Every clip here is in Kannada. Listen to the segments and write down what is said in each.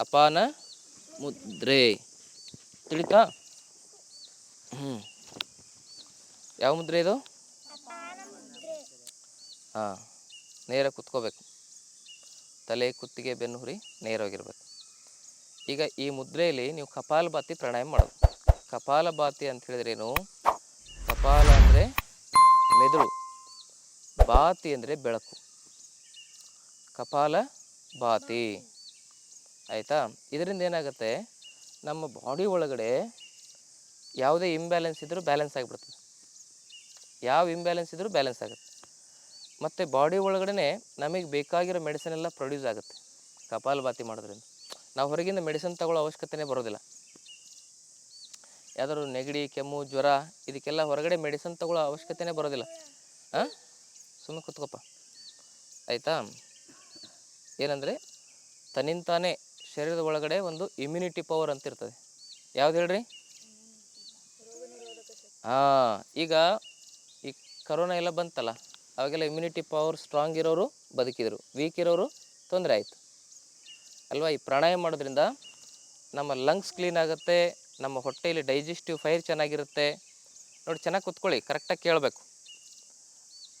ಅಪಾನ ಮುದ್ರೆ. ತಿಳಿತಾ? ಹ್ಞೂ ಯಾವ ಮುದ್ರೆ ಇದು? ಹಾಂ. ನೇರ ಕುತ್ಕೋಬೇಕು. ತಲೆ ಕುತ್ತಿಗೆ ಬೆನ್ನು ಹುರಿ ನೇರವಾಗಿರ್ಬೇಕು. ಈಗ ಈ ಮುದ್ರೆಯಲ್ಲಿ ನೀವು ಕಪಾಲಭಾತಿ ಪ್ರಾಣಾಯಾಮ ಮಾಡೋದು ಕಪಾಲಭಾತಿ ಅಂತ ಹೇಳಿದ್ರೆ ಏನು? ಕಪಾಲ ಅಂದರೆ ಮೆದುಳು. ಬಾತಿ ಅಂದರೆ ಬೆಳಕು. ಕಪಾಲ ಬಾತಿ. ಆಯಿತಾ? ಇದರಿಂದ ಏನಾಗುತ್ತೆ? ನಮ್ಮ ಬಾಡಿ ಒಳಗಡೆ ಯಾವುದೇ ಇಂಬ್ಯಾಲೆನ್ಸ್ ಇದ್ದರೂ ಬ್ಯಾಲೆನ್ಸ್ ಆಗಿಬಿಡ್ತದೆ. ಯಾವ ಇಂಬ್ಯಾಲೆನ್ಸ್ ಇದ್ದರೂ ಬ್ಯಾಲೆನ್ಸ್ ಆಗುತ್ತೆ. ಮತ್ತು ಬಾಡಿ ಒಳಗಡೆ ನಮಗೆ ಬೇಕಾಗಿರೋ ಮೆಡಿಸಿನ್ ಎಲ್ಲ ಪ್ರೊಡ್ಯೂಸ್ ಆಗುತ್ತೆ. ಕಪಾಲಭಾತಿ ಮಾಡೋದ್ರಿಂದ. ನಾವು ಹೊರಗಿಂದ ಮೆಡಿಸಿನ್ ತಗೊಳ್ಳೋ ಅವಶ್ಯಕತೆನೇ ಬರೋದಿಲ್ಲ. ಯಾವ್ದಾದ್ರು ನೆಗಡಿ, ಕೆಮ್ಮು, ಜ್ವರ, ಇದಕ್ಕೆಲ್ಲ ಹೊರಗಡೆ ಮೆಡಿಸಿನ್ ತಗೊಳ್ಳೋ ಅವಶ್ಯಕತೆನೇ ಬರೋದಿಲ್ಲ. ಹಾಂ ಸುಮ್ಮನೆ ಕೂತ್ಕೊಪ್ಪ. ಆಯಿತಾ? ಏನಂದರೆ ತನ್ನಿಂತಾನೇ ಶರೀರದ ಒಳಗಡೆ ಒಂದು ಇಮ್ಯುನಿಟಿ ಪವರ್ ಅಂತ ಇರ್ತದೆ. ಯಾವ್ದು ಹೇಳ್ರಿ? ಹಾಂ, ಈಗ ಈ ಕರೋನಾ ಎಲ್ಲ ಬಂತಲ್ಲ, ಅವಾಗೆಲ್ಲ ಇಮ್ಯುನಿಟಿ ಪವರ್ ಸ್ಟ್ರಾಂಗ್ ಇರೋರು ಬದುಕಿದರು ವೀಕ್ ಇರೋರು ತೊಂದರೆ ಆಯಿತು. ಅಲ್ವಾ? ಈ ಪ್ರಾಣಾಯಾಮ ಮಾಡೋದ್ರಿಂದ ನಮ್ಮ ಲಂಗ್ಸ್ ಕ್ಲೀನ್ ಆಗುತ್ತೆ, ನಮ್ಮ ಹೊಟ್ಟೆಯಲ್ಲಿ ಡೈಜೆಸ್ಟಿವ್ ಫೈರ್ ಚೆನ್ನಾಗಿರುತ್ತೆ. ನೋಡಿ, ಚೆನ್ನಾಗಿ ಕುತ್ಕೊಳ್ಳಿ ಕರೆಕ್ಟಾಗಿ ಕೇಳಬೇಕು.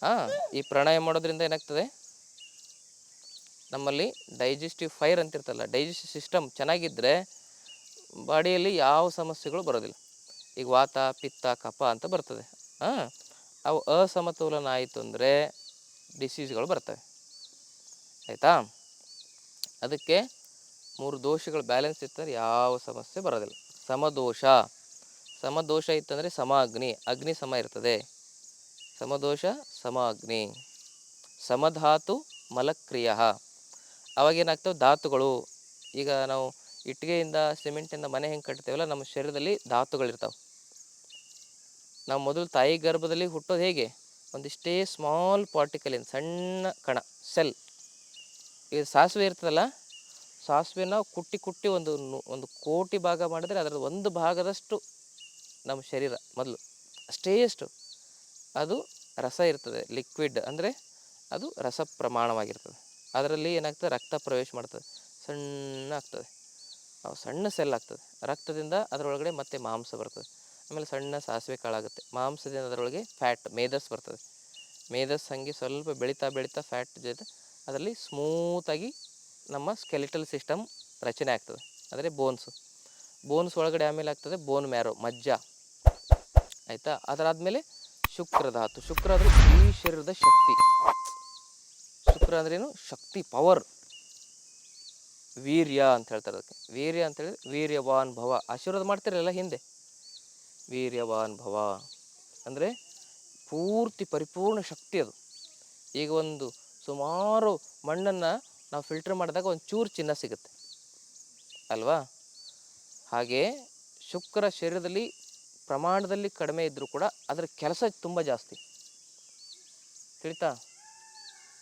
ಹಾಂ, ಈ ಪ್ರಾಣಾಯಾಮ ಮಾಡೋದ್ರಿಂದ ಏನಾಗ್ತದೆ? ನಮ್ಮಲ್ಲಿ ಡೈಜೆಸ್ಟಿವ್ ಫೈರ್ ಅಂತಿರ್ತಲ್ಲ, ಡೈಜೆಸ್ಟಿವ್ ಸಿಸ್ಟಮ್ ಚೆನ್ನಾಗಿದ್ದರೆ ಬಾಡಿಯಲ್ಲಿ ಯಾವ ಸಮಸ್ಯೆಗಳು ಬರೋದಿಲ್ಲ. ಈಗ ವಾತ, ಪಿತ್ತ, ಕಫ ಅಂತ ಬರ್ತದೆ. ಹಾಂ, ಅವು ಅಸಮತೋಲನ ಆಯಿತು ಅಂದರೆ ಡಿಸೀಸ್ಗಳು ಬರ್ತವೆ. ಆಯಿತಾ? ಅದಕ್ಕೆ ಮೂರು ದೋಷಗಳು ಬ್ಯಾಲೆನ್ಸ್ ಇತ್ತಂದ್ರೆ ಯಾವ ಸಮಸ್ಯೆ ಬರೋದಿಲ್ಲ. ಸಮದೋಷ. ಸಮದೋಷ ಇತ್ತಂದರೆ ಸಮ ಅಗ್ನಿ ಅಗ್ನಿ ಸಮ ಇರ್ತದೆ. ಸಮದೋಷ ಸಮ ಅಗ್ನಿ ಸಮಧಾತು ಮಲಕ್ರಿಯ. ಅವಾಗ ಏನಾಗ್ತವೆ ಧಾತುಗಳು. ಈಗ ನಾವು ಇಟ್ಟಿಗೆಯಿಂದ ಸಿಮೆಂಟಿಂದ ಮನೆ ಹೆಂಗೆ ಕಟ್ತೇವಲ್ಲ, ನಮ್ಮ ಶರೀರದಲ್ಲಿ ಧಾತುಗಳಿರ್ತಾವೆ. ನಾವು ಮೊದಲು ತಾಯಿ ಗರ್ಭದಲ್ಲಿ ಹುಟ್ಟೋದು ಹೇಗೆ? ಒಂದಿಷ್ಟೇ ಸ್ಮಾಲ್ ಪಾರ್ಟಿಕಲಿಂದ ಸಣ್ಣ ಕಣ ಸೆಲ್ ಇದು ಸಾಸಿವೆ ಇರ್ತದಲ್ಲ, ಸಾಸಿವೆನ ಕುಟ್ಟಿ ಕುಟ್ಟಿ ಒಂದು ಒಂದು ಕೋಟಿ ಭಾಗ ಮಾಡಿದ್ರೆ ಅದರ ಒಂದು ಭಾಗದಷ್ಟು ನಮ್ಮ ಶರೀರ ಮೊದಲು. ಅಷ್ಟೇ ಅಷ್ಟು. ಅದು ರಸ ಇರ್ತದೆ ಲಿಕ್ವಿಡ್ ಅಂದರೆ ಅದು ರಸ ಪ್ರಮಾಣವಾಗಿರ್ತದೆ. ಅದರಲ್ಲಿ ಏನಾಗ್ತದೆ? ರಕ್ತ ಪ್ರವೇಶ ಮಾಡ್ತದೆ. ಸಣ್ಣ ಆಗ್ತದೆ. ಅವು ಸಣ್ಣ ಸೆಲ್ ಆಗ್ತದೆ. ರಕ್ತದಿಂದ ಅದರೊಳಗಡೆ ಮತ್ತೆ ಮಾಂಸ ಬರ್ತದೆ. ಆಮೇಲೆ ಸಣ್ಣ ಸಾಸಿವೆ ಕಾಳಾಗುತ್ತೆ. ಮಾಂಸದಿಂದ ಅದರೊಳಗೆ ಫ್ಯಾಟ್ ಮೇದಸ್ ಬರ್ತದೆ. ಮೇದಸ್ ಹಂಗೆ ಸ್ವಲ್ಪ ಬೆಳೀತಾ ಬೆಳೀತಾ ಫ್ಯಾಟ್ ಜೊತೆ ಅದರಲ್ಲಿ ಸ್ಮೂತಾಗಿ ನಮ್ಮ ಸ್ಕೆಲಿಟಲ್ ಸಿಸ್ಟಮ್ ರಚನೆ ಆಗ್ತದೆ. ಅಂದರೆ ಬೋನ್ಸು ಬೋನ್ಸ್ ಒಳಗಡೆ ಆಮೇಲೆ ಆಗ್ತದೆ ಬೋನ್ ಮ್ಯಾರೋ ಮಜ್ಜ. ಆಯಿತಾ? ಅದರಾದಮೇಲೆ ಶುಕ್ರ ಧಾತು ಶುಕ್ರ ಅಂದರೆ ಈ ಶರೀರದ ಶಕ್ತಿ. ಶುಕ್ರ ಅಂದ್ರೇನು ಶಕ್ತಿ ಪವರ್ ವೀರ್ಯ ಅಂತ ಹೇಳ್ತಾರೆ ಅದಕ್ಕೆ. ವೀರ್ಯ ಅಂತ ಹೇಳಿದ್ರೆ ವೀರ್ಯವಾನ್ ಭವ. ಆಶೀರ್ವಾದ ಮಾಡ್ತಿರಲ್ಲ ಹಿಂದೆ? ವೀರ್ಯವಾನ್ ಭವ. ಅಂದರೆ ಪೂರ್ತಿ ಪರಿಪೂರ್ಣ ಶಕ್ತಿ ಅದು. ಈಗ ಒಂದು ಸುಮಾರು ಮಣ್ಣನ್ನು ನಾವು ಫಿಲ್ಟರ್ ಮಾಡಿದಾಗ ಒಂದು ಚೂರು ಚಿನ್ನ ಸಿಗುತ್ತೆ. ಅಲ್ವಾ? ಹಾಗೆ ಶುಕ್ರ ಶರೀರದಲ್ಲಿ ಪ್ರಮಾಣದಲ್ಲಿ ಕಡಿಮೆ ಇದ್ದರೂ ಕೂಡ ಅದರ ಕೆಲಸ ತುಂಬ ಜಾಸ್ತಿ. ತಿಳಿತಾ?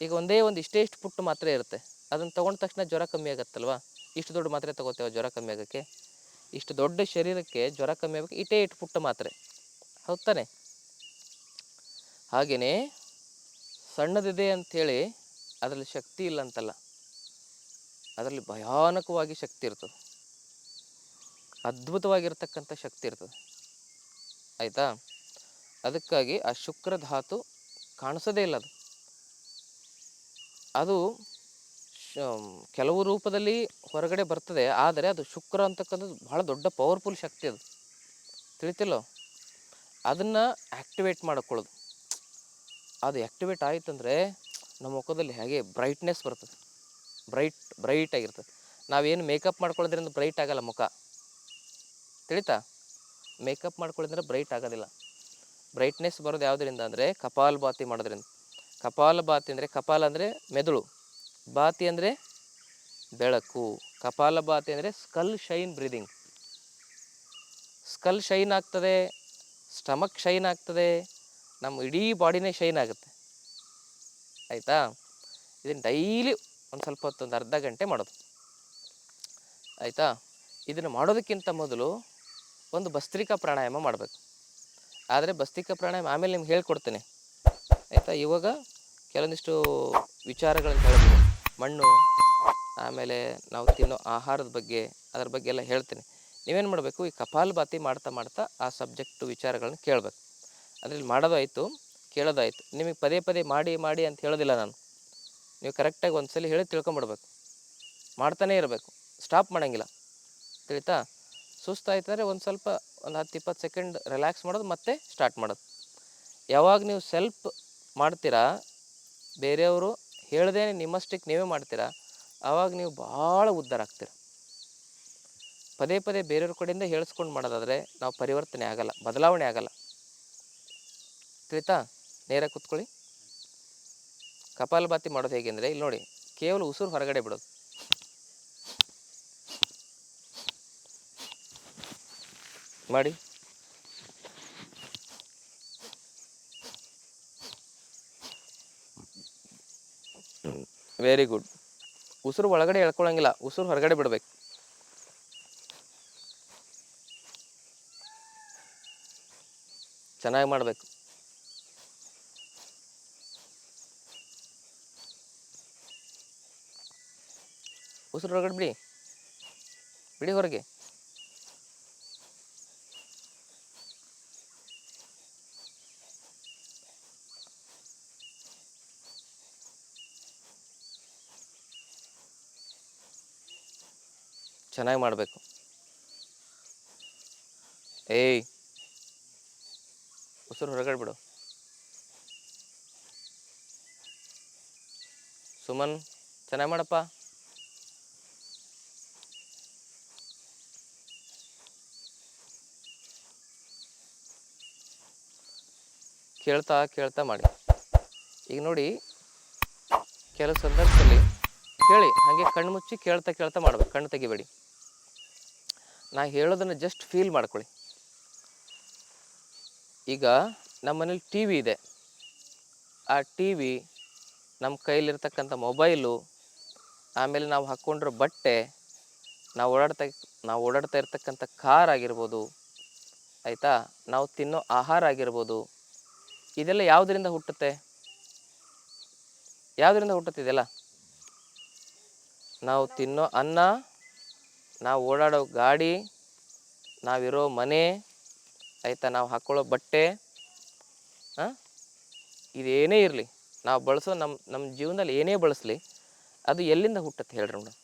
ಈಗ ಒಂದೇ ಒಂದು ಇಷ್ಟೇ ಇಷ್ಟು ಪುಟ್ಟು ಮಾತ್ರೆ ಇರುತ್ತೆ. ಅದನ್ನು ತೊಗೊಂಡ ತಕ್ಷಣ ಜ್ವರ ಕಮ್ಮಿ ಆಗುತ್ತಲ್ವಾ? ಇಷ್ಟು ದೊಡ್ಡ ಮಾತ್ರೆ ತೊಗೋತೇವೆ ಜ್ವರ ಕಮ್ಮಿ ಆಗೋಕ್ಕೆ? ಇಷ್ಟು ದೊಡ್ಡ ಶರೀರಕ್ಕೆ ಜ್ವರ ಕಮ್ಮಿ ಆಗೋಕ್ಕೆ ಇಟೇ ಇಟ್ಟು ಪುಟ್ಟ ಮಾತ್ರೆ. ಹೌದು ತಾನೆ? ಹಾಗೆಯೇ ಸಣ್ಣದಿದೆ ಅಂಥೇಳಿ ಅದರಲ್ಲಿ ಶಕ್ತಿ ಇಲ್ಲ ಅಂತಲ್ಲ ಅದರಲ್ಲಿ ಭಯಾನಕವಾಗಿ ಶಕ್ತಿ ಇರ್ತದೆ. ಅದ್ಭುತವಾಗಿರ್ತಕ್ಕಂಥ ಶಕ್ತಿ ಇರ್ತದೆ. ಆಯಿತಾ? ಅದಕ್ಕಾಗಿ ಆ ಶುಕ್ರ ಧಾತು ಕಾಣಿಸೋದೇ ಇಲ್ಲ ಅದು. ಅದು ಕೆಲವು ರೂಪದಲ್ಲಿ ಹೊರಗಡೆ ಬರ್ತದೆ, ಆದರೆ ಅದು ಶುಕ್ರ ಅಂತಕ್ಕಂಥದ್ದು ಬಹಳ ದೊಡ್ಡ ಪವರ್ಫುಲ್ ಶಕ್ತಿ ಅದು. ತಿಳಿತಿಲ್ಲೋ ಅದನ್ನು ಆ್ಯಕ್ಟಿವೇಟ್ ಮಾಡ್ಕೊಳ್ಳೋದು. ಅದು ಆ್ಯಕ್ಟಿವೇಟ್ ಆಯ್ತಂದರೆ ನಮ್ಮ ಮುಖದಲ್ಲಿ ಹೇಗೆ ಬ್ರೈಟ್ನೆಸ್ ಬರ್ತದೆ. ಬ್ರೈಟ್ ಬ್ರೈಟ್ ಆಗಿರ್ತದೆ. ನಾವೇನು ಮೇಕಪ್ ಮಾಡ್ಕೊಳ್ಳೋದ್ರಿಂದ ಬ್ರೈಟ್ ಆಗಲ್ಲ ಮುಖ. ತಿಳಿತಾ? ಮೇಕಪ್ ಮಾಡ್ಕೊಳ್ಳೋದ್ರಿಂದ ಬ್ರೈಟ್ ಆಗೋದಿಲ್ಲ. ಬ್ರೈಟ್ನೆಸ್ ಬರೋದು ಯಾವುದರಿಂದ ಅಂದರೆ ಕಪಾಲ್ ಬಾತಿ ಮಾಡೋದ್ರಿಂದ. ಕಪಾಲ ಬಾತಿ ಅಂದರೆ ಕಪಾಲ ಅಂದರೆ ಮೆದುಳು, ಬಾತಿ ಅಂದರೆ ಬೆಳಕು, ಕಪಾಲ ಬಾತಿ ಅಂದರೆ skull shine breathing skull shine ಆಗ್ತದೆ ಸ್ಟಮಕ್ ಶೈನ್ ಆಗ್ತದೆ ನಮ್ಮ ಇಡೀ ಬಾಡಿನೇ ಶೈನ್ ಆಗುತ್ತೆ. ಆಯಿತಾ? ಇದನ್ನು ಡೈಲಿ ಒಂದು ಸ್ವಲ್ಪ ಹೊತ್ತು ಒಂದು ಅರ್ಧ ಗಂಟೆ ಮಾಡೋದು. ಆಯಿತಾ? ಇದನ್ನು ಮಾಡೋದಕ್ಕಿಂತ ಮೊದಲು ಒಂದು ಭಸ್ತ್ರಿಕಾ ಪ್ರಾಣಾಯಾಮ ಮಾಡಬೇಕು. ಆದರೆ ಭಸ್ತ್ರಿಕಾ ಪ್ರಾಣಾಯಾಮ ಆಮೇಲೆ ನಿಮ್ಗೆ ಹೇಳ್ಕೊಡ್ತೇನೆ. ಆಯಿತಾ? ಇವಾಗ ಕೆಲವೊಂದಿಷ್ಟು ವಿಚಾರಗಳನ್ನು ಹೇಳ್ತೀನಿ ಮಣ್ಣು, ಆಮೇಲೆ ನಾವು ತಿನ್ನೋ ಆಹಾರದ ಬಗ್ಗೆ, ಅದ್ರ ಬಗ್ಗೆ ಎಲ್ಲ ಹೇಳ್ತೀನಿ. ನೀವೇನು ಮಾಡಬೇಕು, ಈ ಕಪಾಲಭಾತಿ ಮಾಡ್ತಾ ಮಾಡ್ತಾ ಆ ಸಬ್ಜೆಕ್ಟು ವಿಚಾರಗಳನ್ನು ಕೇಳಬೇಕು. ಅದರಲ್ಲಿ ಮಾಡೋದಾಯಿತು, ಕೇಳೋದಾಯಿತು. ಕೇಳೋದು ನಿಮಗೆ ಪದೇ ಪದೇ ಮಾಡಿ ಮಾಡಿ ಅಂತ ಹೇಳೋದಿಲ್ಲ ನಾನು. ನೀವು ಕರೆಕ್ಟಾಗಿ ಒಂದು ಸಲ ಹೇಳಿ ತಿಳ್ಕೊಂಬಿಡ್ಬೇಕು. ಮಾಡ್ತಾನೇ ಇರಬೇಕು. ಸ್ಟಾಪ್ ಮಾಡೋಂಗಿಲ್ಲ. ತಿಳಿತಾ? ಸುಸ್ತಾಯ್ತಂದರೆ ಒಂದು ಸ್ವಲ್ಪ ಒಂದು ಹತ್ತು, ಇಪ್ಪತ್ತು ಸೆಕೆಂಡ್ ರಿಲ್ಯಾಕ್ಸ್ ಮಾಡೋದು ಮತ್ತೆ ಸ್ಟಾರ್ಟ್ ಮಾಡೋದು. ಯಾವಾಗ ನೀವು ಸೆಲ್ಫ್ ಮಾಡ್ತೀರಾ ಬೇರೆಯವರು ನಿಮ್ಮ ನಿಮ್ಮಷ್ಟಕ್ಕೆ ನೀವೇ ಮಾಡ್ತೀರಾ? ಆವಾಗ ನೀವು ಭಾಳ ಉದ್ಧಾರ ಆಗ್ತೀರ. ಪದೇ ಪದೇ ಬೇರೆಯವ್ರ ಕಡೆಯಿಂದ ಹೇಳಿಸ್ಕೊಂಡು ಮಾಡೋದಾದರೆ ನಾವು ಪರಿವರ್ತನೆ ಆಗಲ್ಲ, ಬದಲಾವಣೆ ಆಗಲ್ಲ. ತಿಳಿತಾ ನೇರ ಕೂತ್ಕೊಳ್ಳಿ. ಕಪಾಲಭಾತಿ ಮಾಡೋದು ಹೇಗೆ ಅಂದರೆ, ಇಲ್ಲಿ ನೋಡಿ, ಕೇವಲ ಉಸಿರು ಹೊರಗಡೆ ಬಿಡೋದು. ಮಾಡಿ. ವೆರಿ ಗುಡ್ ಉಸಿರು ಒಳಗಡೆ ಎಳ್ಕೊಳ್ಳಂಗಿಲ್ಲ ಉಸಿರು ಹೊರಗಡೆ ಬಿಡಬೇಕು. ಚೆನ್ನಾಗಿ ಮಾಡಬೇಕು. ಉಸಿರು ಹೊರಗಡೆ ಬಿಡಿ. ಬಿಡಿ ಹೊರಗೆ. ಚೆನ್ನಾಗಿ ಮಾಡಬೇಕು. ಏಯ್. ಉಸಿರು ಹೊರಗಡೆ ಬಿಡು. ಸುಮನ್, ಚೆನ್ನಾಗಿ ಮಾಡಪ್ಪ. ಕೇಳ್ತಾ ಕೇಳ್ತಾ ಮಾಡಿ. ಈಗ ನೋಡಿ ಕೆಲವು ಸಂದರ್ಭದಲ್ಲಿ ಕೇಳಿ, ಹಾಗೆ ಕಣ್ಣು ಮುಚ್ಚಿ ಕೇಳ್ತಾ ಕೇಳ್ತಾ ಮಾಡ್ಬೇಕು. ಕಣ್ಣು ತೆಗಿಬೇಡಿ. ನಾ ಹೇಳೋದನ್ನು ಜಸ್ಟ್ ಫೀಲ್ ಮಾಡ್ಕೊಳ್ಳಿ. ಈಗ ನಮ್ಮ ಮನೇಲಿ ಟಿ ವಿ ಇದೆ. ಆ ಟಿ ವಿ ನಮ್ಮ ಕೈಲಿರ್ತಕ್ಕಂಥ ಮೊಬೈಲು ಆಮೇಲೆ ನಾವು ಹಾಕ್ಕೊಂಡಿರೋ ಬಟ್ಟೆ, ನಾವು ಓಡಾಡ್ತಾ ನಾವು ಓಡಾಡ್ತಾ ಇರ್ತಕ್ಕಂಥ ಕಾರ್ ಆಗಿರ್ಬೋದು, ಆಯಿತಾ? ನಾವು ತಿನ್ನೋ ಆಹಾರ ಆಗಿರ್ಬೋದು, ಇದೆಲ್ಲ ಯಾವುದರಿಂದ ಹುಟ್ಟುತ್ತೆ? ಯಾವುದರಿಂದ ಹುಟ್ಟುತ್ತೆ ಇದೆಲ್ಲ? ನಾವು ತಿನ್ನೋ ಅನ್ನ ನಾವು ಓಡಾಡೋ ಗಾಡಿ, ನಾವಿರೋ ಮನೆ, ಆಯಿತಾ ನಾವು ಹಾಕ್ಕೊಳ್ಳೋ ಬಟ್ಟೆ ಹಾಂ ಇದೇನೇ ಇರಲಿ. ನಾವು ಬಳಸೋ ನಮ್ಮ ನಮ್ಮ ಜೀವನದಲ್ಲಿ ಏನೇ ಬಳಸಲಿ, ಅದು ಎಲ್ಲಿಂದ ಹುಟ್ಟುತ್ತೆ ಹೇಳ್ರಿ ಮೇಡಮ್?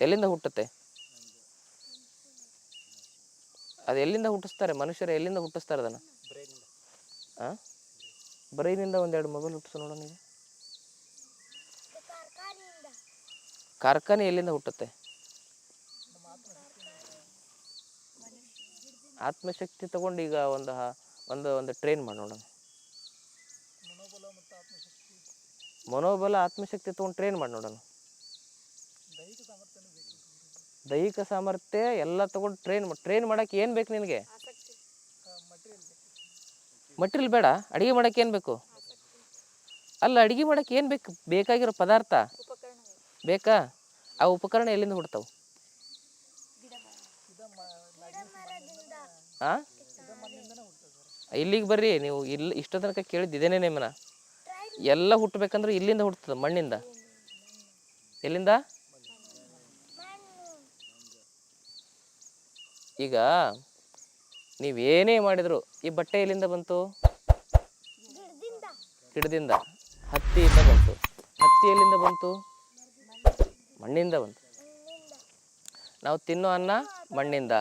ಎಲ್ಲಿಂದ ಹುಟ್ಟುತ್ತೆ? ಅದು ಎಲ್ಲಿಂದ ಹುಟ್ಟಿಸ್ತಾರೆ? ಮನುಷ್ಯರು ಎಲ್ಲಿಂದ ಹುಟ್ಟಿಸ್ತಾರೆ ಅದನ್ನು? ಹಾಂ ಬ್ರೈನಿಂದ ಒಂದೆರಡು ಮೊಬೈಲ್ ಹುಟ್ಟಿಸು ನೋಡೋಣ ಈಗ. ಕಾರ್ಖಾನೆ ಎಲ್ಲಿಂದ ಹುಟ್ಟುತ್ತೆ? ಆತ್ಮಶಕ್ತಿ ತಗೊಂಡು ಈಗ ಒಂದು ಒಂದು ಒಂದು ಟ್ರೈನ್ ಮಾಡೋಣ. ಮನೋಬಲ, ಆತ್ಮಶಕ್ತಿ ತಗೊಂಡು ಟ್ರೈನ್ ಮಾಡಿ ನೋಡೋಣ ದೈಹಿಕ ಸಾಮರ್ಥ್ಯ ಎಲ್ಲ ತಗೊಂಡು ಟ್ರೈನ್ ಟ್ರೈನ್ ಮಾಡಕ್ಕೆ ಏನು ಬೇಕು ನಿನಗೆ? ಮಟೀರಿಯಲ್ ಬೇಡ, ಅಡಿಗೆ ಮಾಡಕ್ಕೆ ಏನು ಬೇಕು? ಅಲ್ಲ, ಅಡಿಗೆ ಮಾಡಕ್ಕೆ ಏನು ಬೇಕು, ಬೇಕಾಗಿರೋ ಪದಾರ್ಥ? ಬೇಕಾ? ಆ ಉಪಕರಣ ಎಲ್ಲಿಂದ ಹುಡ್ತಾವ? ಆ? ಇಲ್ಲಿಗೆ ಬರ್ರಿ ನೀವು ಇಲ್ಲಿ ಇಷ್ಟ ತನಕ ಕೇಳಿದ್ದಿದ್ದೇನೆ ನಿಮ್ಮನ್ನ ಎಲ್ಲ ಹುಟ್ಟಬೇಕಂದ್ರೆ ಇಲ್ಲಿಂದ ಹುಟ್ಟುತ್ತದೆ ಮಣ್ಣಿಂದ. ಎಲ್ಲಿಂದ? ಈಗ ನೀವೇನೇ ಮಾಡಿದ್ರು ಈ ಬಟ್ಟೆ ಎಲ್ಲಿಂದ ಬಂತು? ಗಿಡದಿಂದ. ಹತ್ತಿಯಿಂದ ಬಂತು? ಹತ್ತಿ ಎಲ್ಲಿಂದ ಬಂತು? ಮಣ್ಣಿಂದ ಬಂತು. ನಾವು ತಿನ್ನೋ ಅನ್ನ ಮಣ್ಣಿಂದ,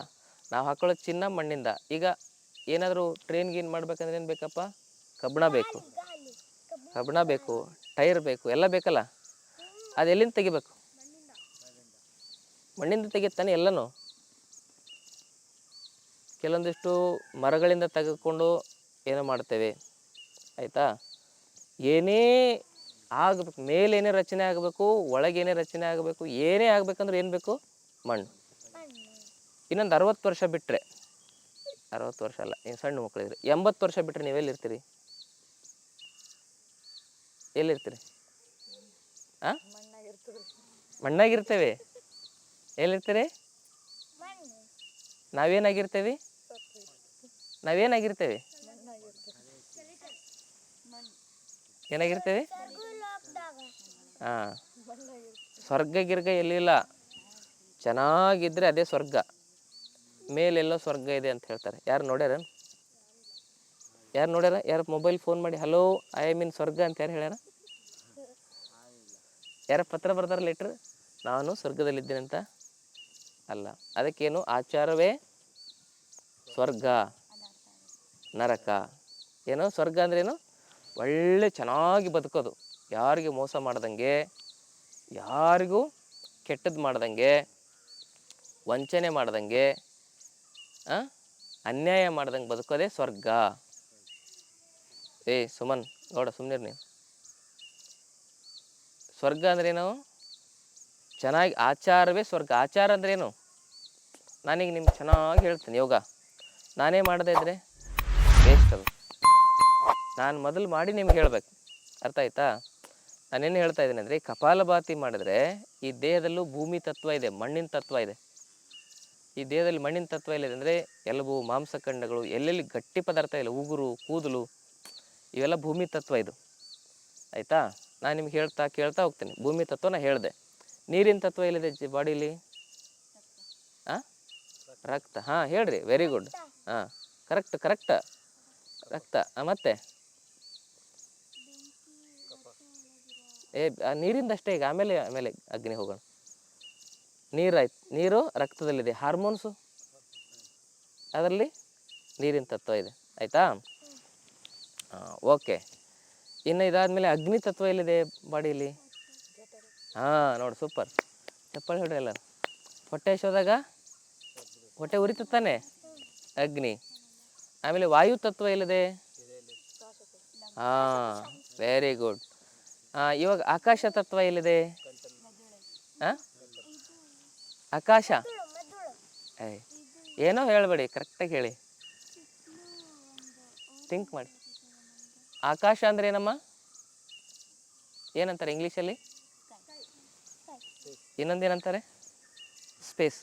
ನಾವು ಹಾಕೊಳ್ಳೋ ಚಿನ್ನ ಮಣ್ಣಿಂದ. ಈಗ ಏನಾದರೂ ಟ್ರೈನ್ ಗೀನ್ ಮಾಡ್ಬೇಕಂದ್ರೆ ಏನು ಬೇಕಪ್ಪ? ಕಬ್ಬಣ ಬೇಕು. ಕಬ್ಬಣ ಬೇಕು, ಟೈರ್ ಬೇಕು, ಎಲ್ಲ ಬೇಕಲ್ಲ? ಅದು ಎಲ್ಲಿಂದ ತೆಗಿಬೇಕು? ಮಣ್ಣಿಂದ ತೆಗಿತಾನೆ ಎಲ್ಲನೂ? ಕೆಲವೊಂದಿಷ್ಟು ಮರಗಳಿಂದ ತೆಗೆದುಕೊಂಡು ಏನು ಮಾಡ್ತೇವೆ. ಆಯಿತಾ? ಏನೇ ಆಗಬೇಕು ಮೇಲೇನೇ ರಚನೆ ಆಗಬೇಕು ಒಳಗೇನೇ ರಚನೆ ಆಗಬೇಕು ಏನೇ ಆಗಬೇಕಂದ್ರೆ ಏನು ಬೇಕು? ಮಣ್ಣು. ಇನ್ನೊಂದು ಅರವತ್ತು ವರ್ಷ ಬಿಟ್ಟರೆ ಅರವತ್ತು ವರ್ಷ ಅಲ್ಲ ನೀವು ಸಣ್ಣ ಮಕ್ಕಳಿದ್ರೆ ಎಂಬತ್ತು ವರ್ಷ ಬಿಟ್ಟರೆ ನೀವೆಲ್ಲಿರ್ತೀರಿ ಎಲ್ಲಿರ್ತೀರಿ? ಆ? ಮಣ್ಣಾಗಿರ್ತೇವೆ. ಎಲ್ಲಿರ್ತೀರಿ? ನಾವೇನಾಗಿರ್ತೇವೆ? ನಾವೇನಾಗಿರ್ತೇವೆ? ಏನಾಗಿರ್ತೇವೆ? ಹಾಂ. ಸ್ವರ್ಗ ಗಿರ್ಗ ಎಲ್ಲಿಲ್ಲ? ಚೆನ್ನಾಗಿದ್ರೆ ಅದೇ ಸ್ವರ್ಗ. ಮೇಲೆಲ್ಲೋ ಸ್ವರ್ಗ ಇದೆ ಅಂತ ಹೇಳ್ತಾರೆ. ಯಾರು ನೋಡ್ಯಾರ? ಯಾರು ನೋಡ್ಯಾರ? ಯಾರು ಮೊಬೈಲ್ ಫೋನ್ ಮಾಡಿ ಹಲೋ ಐ ಮೀನ್ ಸ್ವರ್ಗ ಅಂತ ಯಾರು ಹೇಳ್ಯಾರ? ಯಾರ ಪತ್ರ ಬರ್ದಾರ ಲೆಟ್ರ್ ನಾನು ಸ್ವರ್ಗದಲ್ಲಿದ್ದೇನೆ ಅಂತ? ಅಲ್ಲ. ಅದಕ್ಕೇನು? ಆಚಾರವೇ ಸ್ವರ್ಗ. ನರಕ. ಏನೋ ಸ್ವರ್ಗ ಅಂದ್ರೇನು? ಒಳ್ಳೆ ಚೆನ್ನಾಗಿ ಬದುಕೋದು. ಯಾರಿಗೂ ಮೋಸ ಮಾಡ್ದಂಗೆ, ಯಾರಿಗೂ ಕೆಟ್ಟದ್ದು ಮಾಡ್ದಂಗೆ, ವಂಚನೆ ಮಾಡ್ದಂಗೆ? ಅನ್ಯಾಯ ಮಾಡ್ದಂಗೆ ಬದುಕೋದೇ ಸ್ವರ್ಗ. ಏ, ಸುಮನ್, ನೋಡ, ಸುಮ್ನಿರ್ ನೀವು. ಸ್ವರ್ಗ ಅಂದ್ರೇನು? ಚೆನ್ನಾಗಿ ಆಚಾರವೇ ಸ್ವರ್ಗ. ಆಚಾರ ಅಂದ್ರೇನು? ನಾನೀಗ ನಿಮ್ಗೆ ಚೆನ್ನಾಗಿ ಹೇಳ್ತೀನಿ, ಯೋಗ. ನಾನೇ ಮಾಡದೇ ಇದ್ರೆ ವೇಸ್ಟ್ ಅದು. ನಾನು ಮೊದಲು ಮಾಡಿ ನಿಮ್ಗೆ ಹೇಳ್ಬೇಕು. ಅರ್ಥ ಆಯ್ತಾ? ನಾನೇನು ಹೇಳ್ತಾ ಇದ್ದೀನಿ ಅಂದರೆ ಕಪಾಲಭಾತಿ ಮಾಡಿದ್ರೆ ಈ ದೇಹದಲ್ಲೂ ಭೂಮಿ ತತ್ವ ಇದೆ, ಮಣ್ಣಿನ ತತ್ವ ಇದೆ. ಈ ದೇಹದಲ್ಲಿ ಮಣ್ಣಿನ ತತ್ವ ಎಲ್ಲಿದೆ ಅಂದರೆ, ಎಲುಬು ಮಾಂಸಖಂಡಗಳು ಎಲ್ಲೆಲ್ಲಿ ಗಟ್ಟಿ ಪದಾರ್ಥ ಇಲ್ಲ, ಉಗುರು, ಕೂದಲು, ಇವೆಲ್ಲ ಭೂಮಿ ತತ್ವ ಇದು. ಆಯಿತಾ? ನಾನು ನಿಮ್ಗೆ ಹೇಳ್ತಾ ಕೇಳ್ತಾ ಹೋಗ್ತೀನಿ. ಭೂಮಿ ತತ್ವನ ಹೇಳಿದೆ. ನೀರಿನ ತತ್ವ ಎಲ್ಲಿದೆ ಜಿ ಬಾಡಿಲಿ? ಹಾಂ ರಕ್ತ. ಹಾಂ, ಹೇಳ್ರಿ. ವೆರಿ ಗುಡ್ ಹಾಂ ಕರೆಕ್ಟ್ ಕರೆಕ್ಟ್ ರಕ್ತ. ಮತ್ತೆ? ಏ ನೀರಿಂದಷ್ಟೇ ಈಗ ಆಮೇಲೆ ಆಮೇಲೆ ಅಗ್ನಿ ಹೋಗೋಣ. ನೀರಾಯ್ತು. ನೀರು ರಕ್ತದಲ್ಲಿದೆ. ಹಾರ್ಮೋನ್ಸು ಅದರಲ್ಲಿ ನೀರಿನ ತತ್ವ ಇದೆ. ಆಯಿತಾ? ಓಕೆ. ಇನ್ನು ಇದಾದಮೇಲೆ ಅಗ್ನಿ ತತ್ವ ಎಲ್ಲಿದೆ ಬಾಡಿಯಲ್ಲಿ? ಹಾಂ, ನೋಡಿ, ಸೂಪರ್. ಚಪ್ಪಳಿ ಹೊಡೆ ಎಲ್ಲ ಹೊಟ್ಟೆ ಶೋದಾಗ ಹೊಟ್ಟೆ ಉರಿತಾನೆ ಅಗ್ನಿ. ಆಮೇಲೆ ವಾಯು ತತ್ವ ಎಲ್ಲಿದೆ? ಹಾಂ ವೆರಿ ಗುಡ್ ಇವಾಗ ಆಕಾಶ ತತ್ವ ಎಲ್ಲಿದೆ? ಆಕಾಶ? ಏನೋ ಹೇಳಬೇಡಿ ಕರೆಕ್ಟಾಗಿ ಹೇಳಿ. ಥಿಂಕ್ ಮಾಡಿ. ಆಕಾಶ ಅಂದ್ರೆ ಏನಮ್ಮ? ಏನಂತಾರೆ ಇಂಗ್ಲೀಷಲ್ಲಿ ಇನ್ನೊಂದೇನಂತಾರೆ? ಸ್ಪೇಸ್